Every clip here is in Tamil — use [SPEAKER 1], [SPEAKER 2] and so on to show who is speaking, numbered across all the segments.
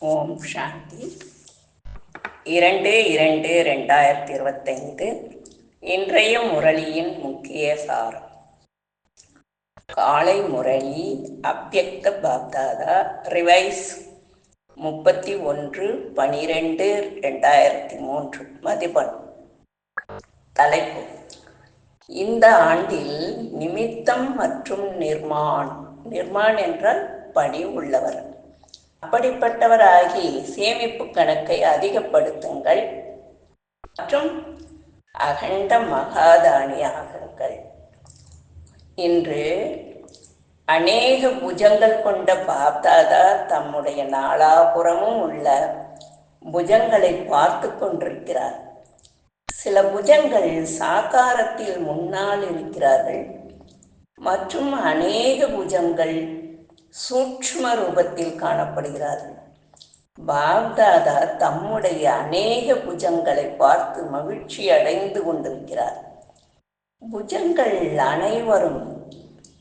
[SPEAKER 1] ஓம் சாந்தி. இரண்டு இரண்டு ரெண்டாயிரத்தி இருபத்தைந்து இன்றைய முரளியின் முக்கிய சாரம். காலை முரளி அபியக்த பாப்தாதா ரிவைஸ் முப்பத்தி ஒன்று பனிரெண்டு ரெண்டாயிரத்தி மூன்று மதிப்பன் தலைப்பு. இந்த ஆண்டில் நிமித்தம் மற்றும் நிர்மாண் நிர்மாண் என்றால் பணி உள்ளவர். அப்படிப்பட்டவராகி சேமிப்பு கணக்கை அதிகப்படுத்துங்கள். மற்றும் அகண்ட மகாதானி ஆகுங்கள் இன்று அநேக புஜங்கள் கொண்ட பாப்தாதா தம்முடைய நாலாபுறமும் உள்ள புஜங்களை பார்த்து கொண்டிருக்கிறார். சில புஜங்கள் சாக்காரத்தில் முன்னால் இருக்கிறார்கள். மற்றும் அநேக புஜங்கள் சூட்சும ரூபத்தில் காணப்படுகிறார்கள். பாப்தாதா தம்முடைய அநேக புஜங்களை பார்த்து மகிழ்ச்சி அடைந்து கொண்டிருக்கிறார். புஜங்கள் அனைவரும்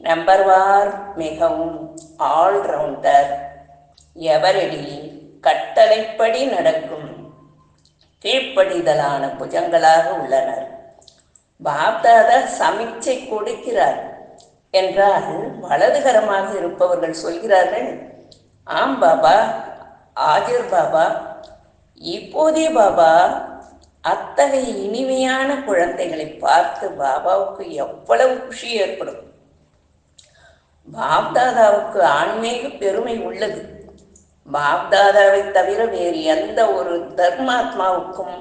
[SPEAKER 1] நம்பர்வார் மிகவும் ஆல்ரவுண்டர். எவரடி கட்டளைப்படி நடக்கும் கீழ்ப்படிதலான புஜங்களாக உள்ளனர். பாப்தாதா சமிச்சை கொடுக்கிறார். என்றால் வலதுகரமாக இருப்பவர்கள் சொல்கிறார்கள் ஆம் பாபா ஆஜர் பாபா இப்போதே பாபா அத்தகைய இனிமையான குழந்தைகளை பார்த்து பாபாவுக்கு எவ்வளவு குஷி ஏற்படும். பாப்தாதாவுக்கு ஆன்மீக பெருமை உள்ளது. பாப்தாதாவை தவிர வேறு எந்த ஒரு தர்மாத்மாவுக்கும்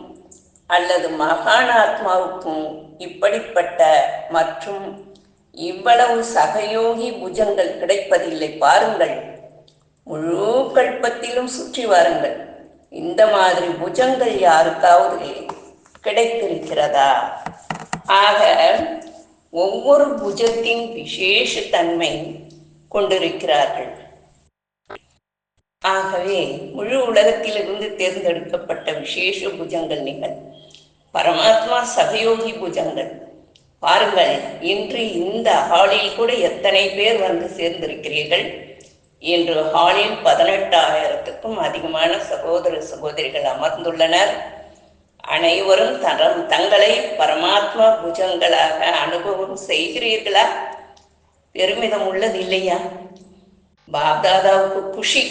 [SPEAKER 1] அல்லது மகானாத்மாவுக்கும் இப்படிப்பட்ட மற்றும் இவ்வளவு சகயோகி புஜங்கள் கிடைப்பதில்லை. பாருங்கள். முழு கல்பத்திலும் சுற்றி வாருங்கள். இந்த மாதிரி புஜங்கள் யாருக்காவது கிடைத்திருக்கிறதா? ஆக ஒவ்வொரு புஜத்தின் விசேஷ தன்மை கொண்டிருக்கிறார்கள். ஆகவே முழு உலகத்திலிருந்து தேர்ந்தெடுக்கப்பட்ட விசேஷ புஜங்கள் நீங்கள். பரமாத்மா சகயோகி புஜங்கள். பாருங்கள் இன்று இந்த ஹாலில் கூட எத்தனை பேர் வந்து சேர்ந்திருக்கிறீர்கள்? இன்று ஹாலில் பதினெட்டாயிரத்துக்கும் அதிகமான சகோதர சகோதரிகள் அமர்ந்துள்ளனர். அனைவரும் தரம் தங்களை பரமாத்மா புஜங்களாக அனுபவம் செய்கிறீர்களா? பெருமிதம் உள்ளது இல்லையா பாப்தாதாவுக்கு குஷி.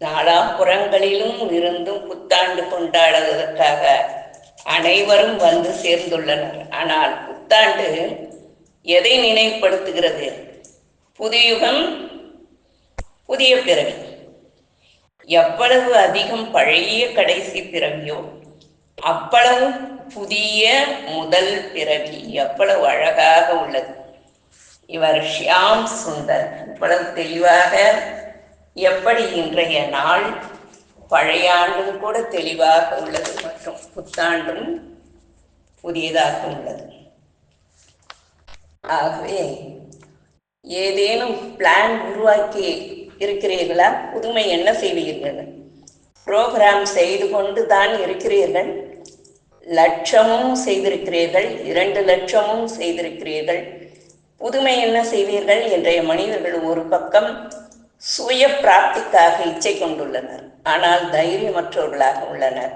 [SPEAKER 1] நாலாபுறங்களிலும் இருந்தும் புத்தாண்டு கொண்டாடுவதற்காக அனைவரும் வந்து சேர்ந்துள்ளனர். ஆனால் புத்தாண்டு எதை நினைவுபடுத்துகிறது? புதியுகம் புதிய பிறவி. எவ்வளவு அதிகம் பழைய கடைசி பிறவியோ அவ்வளவு புதிய முதல் பிறவி எவ்வளவு அழகாக உள்ளது. இவர் ஷியாம் சுந்தர். இவ்வளவு தெளிவாக எப்படி இன்றைய நாள் பழைய ஆண்டும் கூட தெளிவாக உள்ளது மற்றும் புத்தாண்டும் புதியதாக உள்ளது. ஆகவே ஏதேனும் பிளான் உருவாக்கி இருக்கிறீர்களா? புதுமை என்ன செய்வீர்கள்? ப்ரோக்ராம் செய்து கொண்டு தான் இருக்கிறீர்கள். லட்சமும் செய்திருக்கிறீர்கள். இரண்டு லட்சமும் செய்திருக்கிறீர்கள். புதுமை என்ன செய்வீர்கள்? இன்றைய மனிதர்கள் ஒரு பக்கம் சுய பிராப்திக்காக இச்சை கொண்டுள்ளனர். ஆனால் தைரியமற்றவர்களாக உள்ளனர்.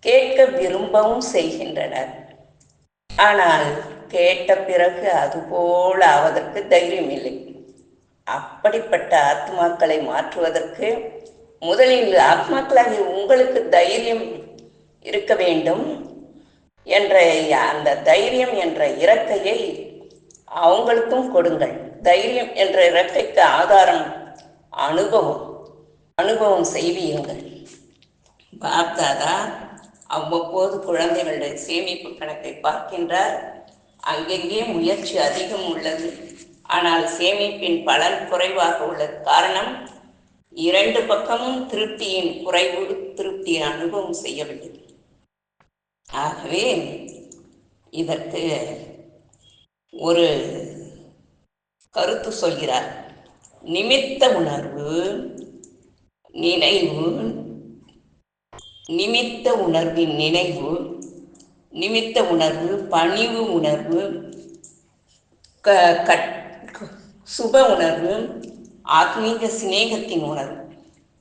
[SPEAKER 1] கேட்க விரும்பவும் செய்கின்றனர். ஆனால் கேட்ட பிறகு அதுபோல் ஆவதற்கு தைரியம் இல்லை அப்படிப்பட்ட ஆத்மாக்களை மாற்றுவதற்கு முதலில் ஆத்மாக்களாகி உங்களுக்கு தைரியம் இருக்க வேண்டும் என்ற அந்த தைரியம் என்ற இறக்கையை அவங்களுக்கும் கொடுங்கள். தைரியம் என்ற இறக்கைக்கு ஆதாரம் அனுபவம். அனுபவம் செய்வீங்கள் பார்த்தாதா அவ்வப்போது குழந்தைகளுடைய சேமிப்பு கணக்கை பார்க்கின்றார். அங்கெங்கே முயற்சி அதிகம் உள்ளது. ஆனால் சேமிப்பின் பலன் குறைவாக உள்ளது. காரணம் இரண்டு பக்கமும் திருப்தியின் குறைவு திருப்தியின் அனுபவம் செய்யவில்லை. ஆகவே இதற்கு ஒரு கருத்து சொல்கிறார். நிமித்த உணர்வு நினைவு நிமித்த உணர்வின் நினைவு நிமித்த உணர்வு பணிவு உணர்வு க கட் சுப உணர்வு ஆத்மீக சிநேகத்தின் உணர்வு.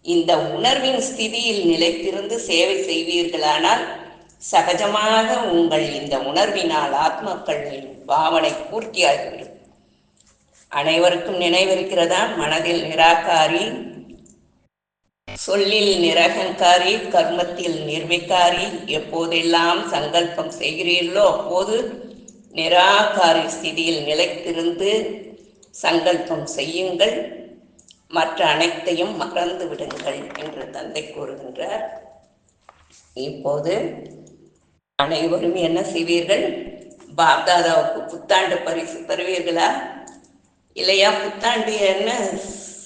[SPEAKER 1] இந்த உணர்வின் ஸ்திதியில் நிலைத்திருந்து சேவை செய்வீர்களானால் சகஜமாக உங்கள் இந்த உணர்வினால் ஆத்மக்களின் பாவனை பூர்த்தியாகிவிடும். அனைவருக்கும் நினைவிருக்கிறதா? மனதில் நிராகாரி சொல்லில் நிரகங்காரி கர்மத்தில் நிர்விகாரி எப்போதெல்லாம் சங்கல்பம் செய்கிறீர்களோ அப்போது நிராகாரி ஸ்திதியில் நிலைத்திருந்து சங்கல்பம் செய்யுங்கள். மற்ற அனைத்தையும் மறந்து விடுங்கள் என்று தந்தை கூறுகின்றார். இப்போது அனைவரும் என்ன செய்வீர்கள்? பாப்தாதாவுக்கு புத்தாண்டு பரிசு தருவீர்களா? இல்லையா? புத்தாண்டு என்ன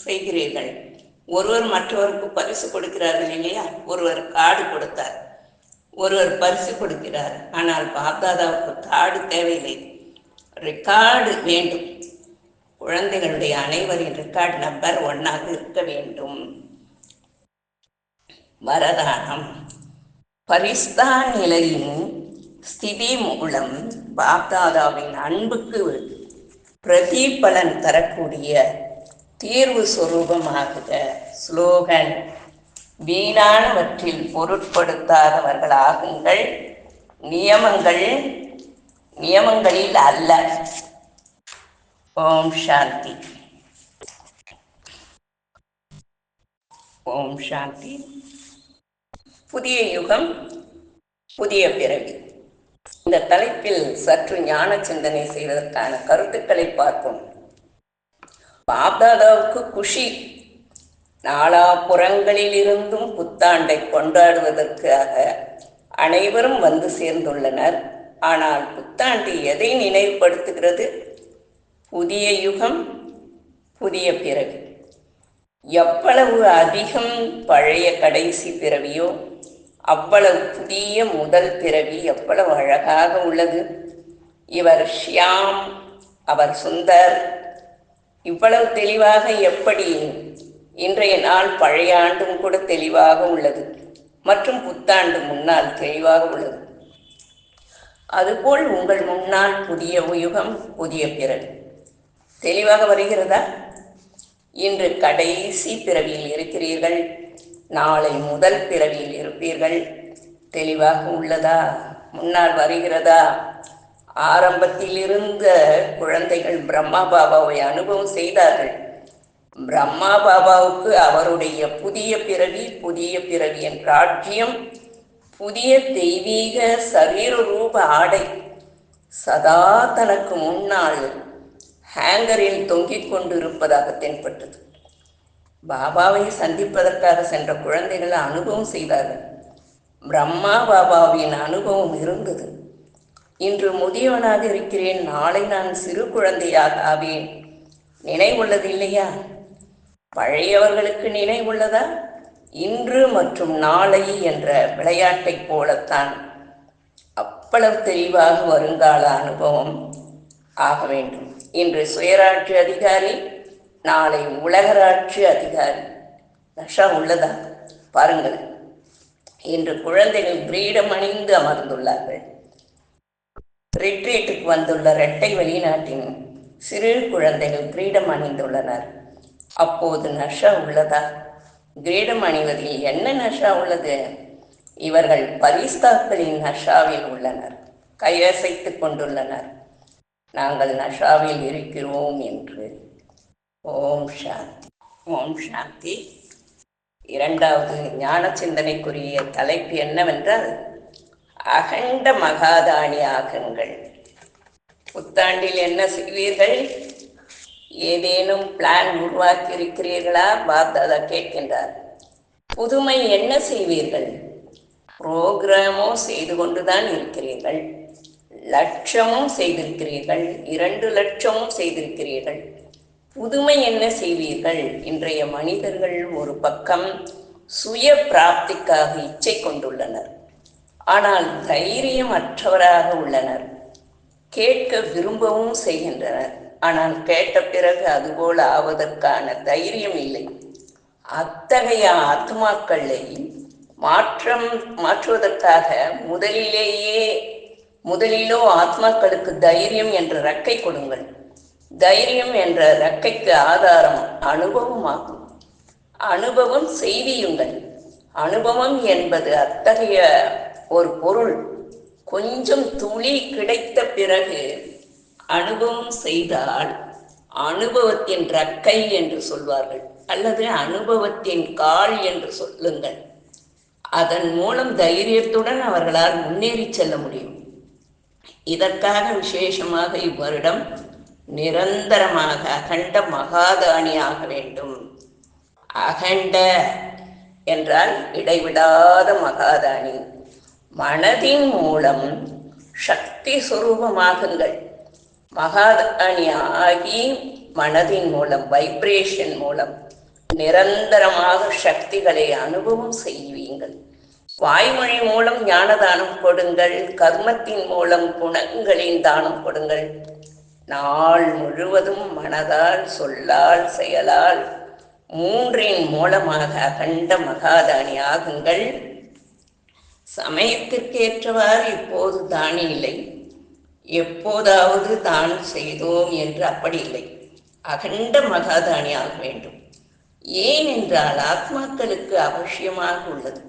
[SPEAKER 1] செய்கிறீர்கள்? ஒருவர் மற்றவருக்கு பரிசு கொடுக்கிறார்கள் இல்லையா? ஒருவர் காடு கொடுத்தார். ஒருவர் பரிசு கொடுக்கிறார். ஆனால் பாப்தாதாவுக்கு காடு தேவையில்லை. ரெக்கார்டு வேண்டும். குழந்தைகளுடைய அனைவரின் ரெக்கார்டு நம்பர் ஒன்னாக இருக்க வேண்டும். வரதானம். பரிஸ்தான் நிலையின் ஸ்திதி மூலம் பாப்தாதாவின் அன்புக்கு பிரதிபலன் தரக்கூடிய தீர்வு சுரூபமாகுக ஸ்லோகன். வீணானவற்றில் பொருட்படுத்தாதவர்களாகுங்கள். நியமங்கள் நியமங்களில் அல்ல. ஓம் சாந்தி. ஓம் சாந்தி. புதிய யுகம் புதிய பிறவி. இந்த தலைப்பில் சற்று ஞான சிந்தனை செய்வதற்கான கருத்துக்களை பார்ப்போம். பாப்தாதாவுக்கு குஷி. நாலாபுறங்களில் இருந்தும் புத்தாண்டை கொண்டாடுவதற்காக அனைவரும் வந்து சேர்ந்துள்ளனர். ஆனால் புத்தாண்டு எதை நினைவுபடுத்துகிறது? புதிய யுகம் புதிய பிறவி. எவ்வளவு அதிகம் பழைய கடைசி பிறவியோ அவ்வளவு புதிய முதல் பிறவி எவ்வளவு அழகாக உள்ளது. இவர் ஷியாம் அவர் சுந்தர் இவ்வளவு தெளிவாக எப்படி இன்றைய நாள் பழைய ஆண்டும் கூட தெளிவாக உள்ளது? மற்றும் புத்தாண்டு முன்னால் தெளிவாக உள்ளது. அதுபோல் உங்கள் முன்னால் புதிய யுகம் புதிய பிறவி தெளிவாக வருகிறதா? இன்று கடைசி பிறவியில் இருக்கிறீர்கள். நாளை முதல் பிறவியில் இருப்பீர்கள். தெளிவாக உள்ளதா? முன்னால் வருகிறதா? ஆரம்பத்தில் இருந்த குழந்தைகள் பிரம்மா பாபாவை அனுபவம் செய்தார்கள். பிரம்மா பாபாவுக்கு அவருடைய புதிய பிறவி புதிய பிறவியின் ராஜ்யம் புதிய தெய்வீக சரீர ரூப ஆடை சதா தனக்கு முன்னால் ஹேங்கரில் தொங்கிக் கொண்டிருப்பதாக தென்பட்டது. பாபாவை சந்திப்பதற்காக சென்ற குழந்தைகள் அனுபவம் செய்தார்கள். பிரம்மா பாபாவின் அனுபவம் இருந்தது. இன்று முதியவனாக இருக்கிறேன் நாளை நான் சிறு குழந்தையாக ஆவேன். நினைவுள்ளது இல்லையா? பழையவர்களுக்கு நினைவுள்ளதா? இன்று மற்றும் நாளை என்ற விளையாட்டைப் போலத்தான். அவ்வளவு தெளிவாக வருங்கால அனுபவம் ஆக வேண்டும். இன்று சுயராட்சி அதிகாரி நாளை உலகராட்சி அதிகாரி. நஷா உள்ளதா? பாருங்கள் இன்று குழந்தைகள் கிரீடம் அணிந்து அமர்ந்துள்ளார்கள். ரிட்ரீட்டுக்கு வந்துள்ள இரட்டை வெளிநாட்டின் சிறு குழந்தைகள் கிரீடம் அணிந்துள்ளனர். அப்போது நஷா உள்ளதா? கிரீடம் அணிவதில் என்ன நஷா உள்ளது? இவர்கள் பரிஸ்தாக்களின் நஷாவில் உள்ளனர். கையசைத்துக் கொண்டுள்ளனர். நாங்கள் நஷாவில் இருக்கிறோம் என்று. ஓம் சாந்தி. ஓம் சாந்தி. இரண்டாவது ஞான சிந்தனைக்குரிய தலைப்பு என்னவென்றால் அகண்ட மகாதானி ஆகுங்கள் புத்தாண்டில் என்ன செய்வீர்கள்? ஏதேனும் பிளான் உருவாக்கி இருக்கிறீர்களா பாப்தாதா கேட்கின்றார். புதுமை என்ன செய்வீர்கள்? புரோகிராமோ செய்து கொண்டுதான் இருக்கிறீர்கள். லட்சமும் செய்திருக்கிறீர்கள். இரண்டு லட்சமும் செய்திருக்கிறீர்கள். புதுமை என்ன செய்வீர்கள்? இன்றைய மனிதர்கள் ஒரு பக்கம் சுய பிராப்திக்காக இச்சை கொண்டுள்ளனர். ஆனால் தைரியம் அற்றவராக உள்ளனர். கேட்க விரும்பவும் செய்கின்றனர். ஆனால் கேட்ட பிறகு அதுபோல் ஆவதற்கான தைரியம் இல்லை. அத்தகைய ஆத்மாக்களை மாற்றம் மாற்றுவதற்காக முதலிலேயே முதலிலோ ஆத்மாக்களுக்கு தைரியம் என்ற ரக்கை கொடுங்கள். தைரியம் என்ற ரக்கைக்கு ஆதாரம் அனுபவமாகும். அனுபவம் செய்தியுங்கள். அனுபவம் என்பது அத்தகைய ஒரு பொருள் கொஞ்சம் துளி கிடைத்த பிறகு அனுபவம் செய்தால் அனுபவத்தின் ரக்கை என்று சொல்வார்கள். அல்லது அனுபவத்தின் கால் என்று சொல்லுங்கள். அதன் மூலம் தைரியத்துடன் அவர்களால் முன்னேறி செல்ல முடியும். இதற்காக விசேஷமாக இவ்வருடம் நிரந்தரமாக அகண்ட மகாதானி ஆக வேண்டும். அகண்ட என்றால் இடைவிடாத மகாதானி. மனதின் மூலம் சக்தி சுரூபமாகுங்கள். மகாதானி ஆகி மனதின் மூலம் வைப்ரேஷன் மூலம் நிரந்தரமாக சக்திகளை அனுபவம் செய்வீங்கள் வாய்மொழி மூலம் ஞானதானம் கொடுங்கள் கர்மத்தின் மூலம் குணங்களின் தானம் கொடுங்கள். நாள் முழுவதும் மனதால் சொல்லால் செயலால் மூன்றின் மூலமாக அகண்ட மகாதானி ஆகுங்கள் சமயத்திற்கேற்றவாறு இப்போது தானி இல்லை. எப்போதாவது தான் செய்தோம் என்று அப்படி இல்லை. அகண்ட மகாதானி ஆக வேண்டும். ஏன் என்றால் ஆத்மாக்களுக்கு அவசியமாக உள்ளது.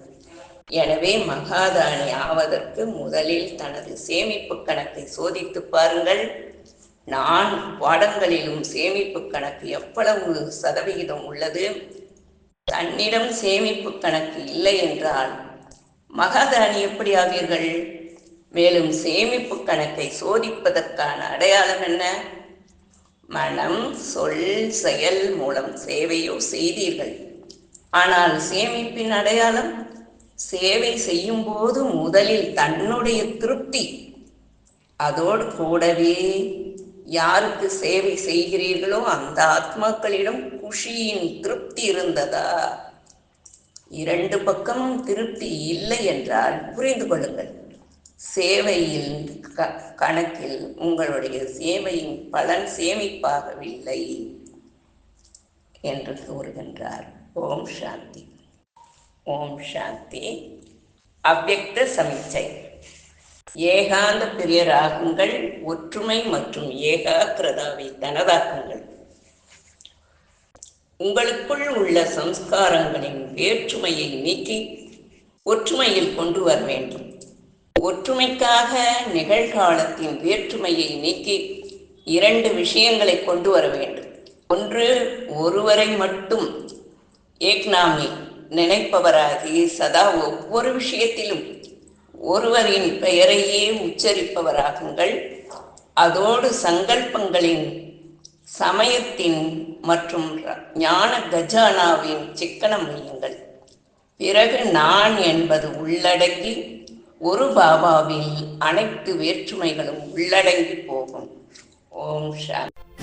[SPEAKER 1] எனவே மகாதானி ஆவதற்கு முதலில் தனது சேமிப்பு கணக்கை சோதித்து பாருங்கள். நான் பாடங்களிலும் சேமிப்பு கணக்கு எவ்வளவு சதவிகிதம் உள்ளது? தன்னிடம் சேமிப்பு கணக்கு இல்லை என்றால் மகாதானி எப்படி ஆவீர்கள்? மேலும் சேமிப்பு கணக்கை சோதிப்பதற்கான அடையாளம் என்ன? மனம் சொல் செயல் மூலம் சேவையோ செய்தீர்கள். ஆனால் சேமிப்பின் அடையாளம் சேவை செய்யும் போது முதலில் தன்னுடைய திருப்தி. அதோடு கூடவே யாருக்கு சேவை செய்கிறீர்களோ அந்த ஆத்மாக்களிடம் குஷியின் திருப்தி இருந்ததா? இரண்டு பக்கமும் திருப்தி இல்லை என்றால் புரிந்து கொள்ளுங்கள். சேவையில் க கணக்கில் உங்களுடைய சேவையின் பலன் சேமிப்பாகவில்லை என்று கூறுகின்றார். ஓம் சாந்தி. ஓம் சாந்தி. அவ்வக்த சமிச்சை ஏகாந்த பிரியராகுங்கள் ஒற்றுமை மற்றும் ஏகாக்கிரதாவை தனதாக்குங்கள். உங்களுக்குள் உள்ள சம்ஸ்காரங்களின் வேற்றுமையை நீக்கி ஒற்றுமையில் கொண்டு வர வேண்டும். ஒற்றுமைக்காக நிகழ்காலத்தின் வேற்றுமையை நீக்கி இரண்டு விஷயங்களை கொண்டு வர வேண்டும். ஒன்று ஒருவரை மட்டும் ஏக்னாமி நினைப்பவராகி சதா ஒவ்வொரு விஷயத்திலும் ஒருவரின் பெயரையே உச்சரிப்பவராகுங்கள். அதோடு சங்கல்பங்களின் சமயத்தின் மற்றும் ஞான கஜானாவின் சிக்கன மையங்கள் பிறகு நான் என்பது உள்ளடங்கி ஒரு பாபாவில் அனைத்து வேற்றுமைகளும் உள்ளடங்கி போகும். ஓம் சாந்தி.